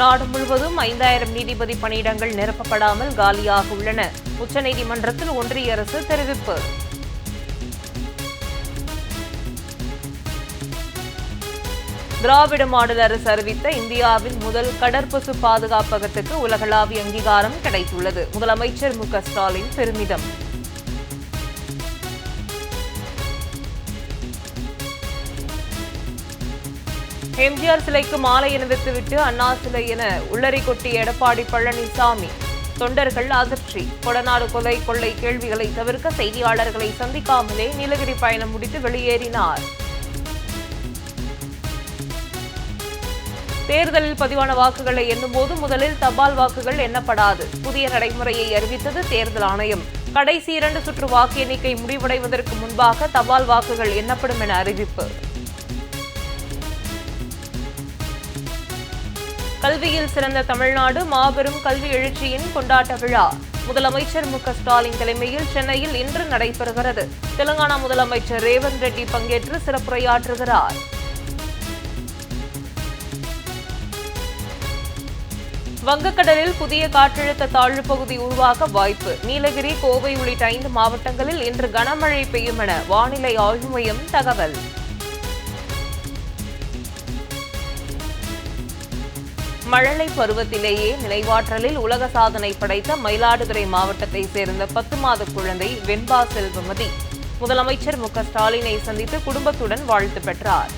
நாடு முழுவதும் ஐந்தாயிரம் நீதிபதி பணியிடங்கள் நிரப்பப்படாமல் காலியாக உள்ளன. உச்சநீதிமன்றத்தில் ஒன்றிய அரசு தெரிவிப்பு. திராவிட மாடல் அரசு அறிவித்த இந்தியாவின் முதல் கடற்பசு பாதுகாப்பகத்துக்கு உலகளாவிய அங்கீகாரம் கிடைத்துள்ளது. முதலமைச்சர் மு க ஸ்டாலின் பெருமிதம். எம்ஜிஆர் சிலைக்கு மாலை அணிவித்துவிட்டு அண்ணா சிலை என உள்ளரை கொட்டி எடப்பாடி பழனிசாமி. தொண்டர்கள் அதிர்ச்சி. கொடநாடு கொலை கொள்ளை கேள்விகளை தவிர்க்க செய்தியாளர்களை சந்திக்காமலே நீலகிரி பயணம் முடித்து வெளியேறினார். தேர்தலில் பதிவான வாக்குகளை எண்ணும்போது முதலில் தபால் வாக்குகள் எண்ணப்படாது. புதிய நடைமுறையை அறிவித்தது தேர்தல் ஆணையம். கடைசி இரண்டு சுற்று வாக்கு எண்ணிக்கை முடிவடைவதற்கு முன்பாக தபால் வாக்குகள் எண்ணப்படும் என அறிவிப்பு. கல்வியில் சிறந்த தமிழ்நாடு மாபெரும் கல்வி எழுச்சியின் கொண்டாட்ட விழா. முதலமைச்சர் மு ஸ்டாலின் தலைமையில் சென்னையில் இன்று நடைபெறுகிறது. தெலுங்கானா முதலமைச்சர் ரேவந்த் ரெட்டி பங்கேற்று சிறப்புரையாற்றுகிறார். வங்கக்கடலில் புதிய காற்றழுத்த தாழ்வு பகுதி உருவாக வாய்ப்பு. நீலகிரி கோவை உள்ளிட்ட ஐந்து மாவட்டங்களில் இன்று கனமழை பெய்யும் என வானிலை ஆய்வு மையம் தகவல். மழலை பருவத்திலேயே நினைவாற்றலில் உலக சாதனை படைத்த மயிலாடுதுறை மாவட்டத்தை சேர்ந்த பத்து மாத குழந்தை வெண்பா செல்வமதி. முதலமைச்சர் மு ஸ்டாலினை சந்தித்து குடும்பத்துடன் வாழ்த்து பெற்றார்.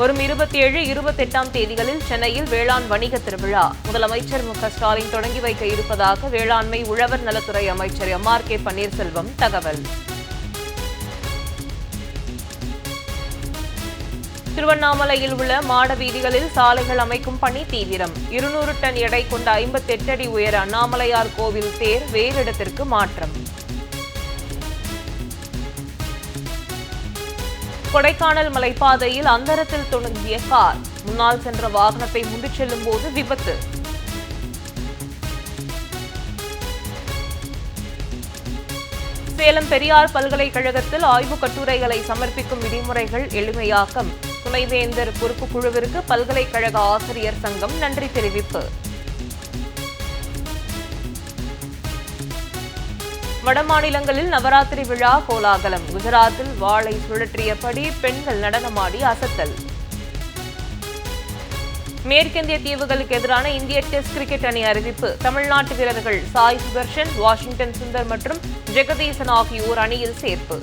வரும் இருபத்தி ஏழு இருபத்தெட்டாம் தேதிகளில் சென்னையில் வேளாண் வணிக திருவிழா. முதலமைச்சர் மு ஸ்டாலின் தொடங்கி வைக்க இருப்பதாக வேளாண்மை உழவர் நலத்துறை அமைச்சர் எம் ஆர் கே பன்னீர்செல்வம் தகவல். திருவண்ணாமலையில் உள்ள மாட வீதிகளில் சாலைகள் அமைக்கும் பணி தீவிரம். இருநூறு டன் எடை கொண்ட ஐம்பத்தெட்டு அடி உயர அண்ணாமலையார் கோவில் தேர் வேறு இடத்திற்கு மாற்றம். கொடைக்கானல் மலைப்பாதையில் அந்தரத்தில் தொடங்கிய கார். முன்னால் சென்ற வாகனத்தை முந்திச் செல்லும் போது விபத்து. சேலம் பெரியார் பல்கலைக்கழகத்தில் ஆய்வுக் கட்டுரைகளை சமர்ப்பிக்கும் விதிமுறைகள் எளிமையாக்கம். துணைவேந்தர் பொறுப்பு குழுவிற்கு பல்கலைக்கழக ஆசிரியர் சங்கம் நன்றி தெரிவிப்பு. வடமாநிலங்களில் நவராத்திரி விழா கோலாகலம். குஜராத்தில் வாளை சுழற்றியபடி பெண்கள் நடனமாடி அசத்தல். மேற்கிந்திய தீவுகளுக்கு எதிரான இந்திய டெஸ்ட் கிரிக்கெட் அணி அறிவிப்பு. தமிழ்நாட்டு வீரர்கள் சாய் சுதர்ஷன் வாஷிங்டன் சுந்தர் மற்றும் ஜெகதீசன் ஆகியோர் அணியில் சேர்ப்பு.